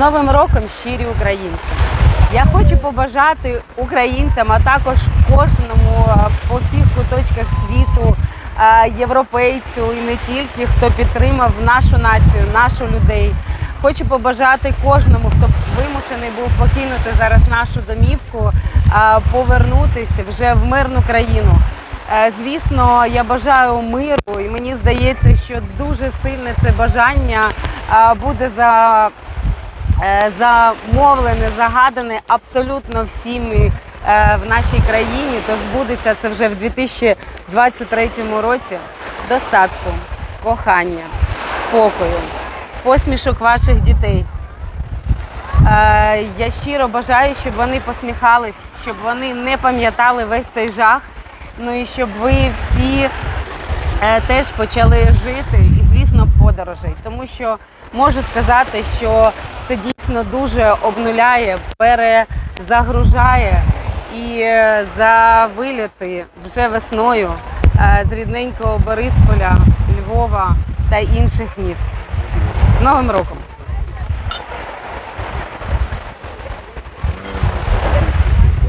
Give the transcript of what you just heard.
Новим роком щирі українці! Я хочу побажати українцям, а також кожному по всіх куточках світу, європейцю і не тільки, хто підтримав нашу націю, нашу людей. Хочу побажати кожному, хто вимушений був покинути зараз нашу домівку, повернутися вже в мирну країну. Е, Звісно, я бажаю миру, і мені здається, що дуже сильне це бажання буде за замовлене, загадане абсолютно всіми е, в нашій країні. Тож збудеться це вже в 2023 році. Достатку, кохання, спокою, посмішок ваших дітей. Е, Я щиро бажаю, щоб вони посміхались, щоб вони не пам'ятали весь цей жах. Ну і щоб ви всі е, теж почали жити і, подорожей. Тому що можу сказати, що це дійсно дуже обнуляє, перезагружає і е, за виліти вже весною е, з рідненького Борисполя, Львова та інших міст. З Новим роком!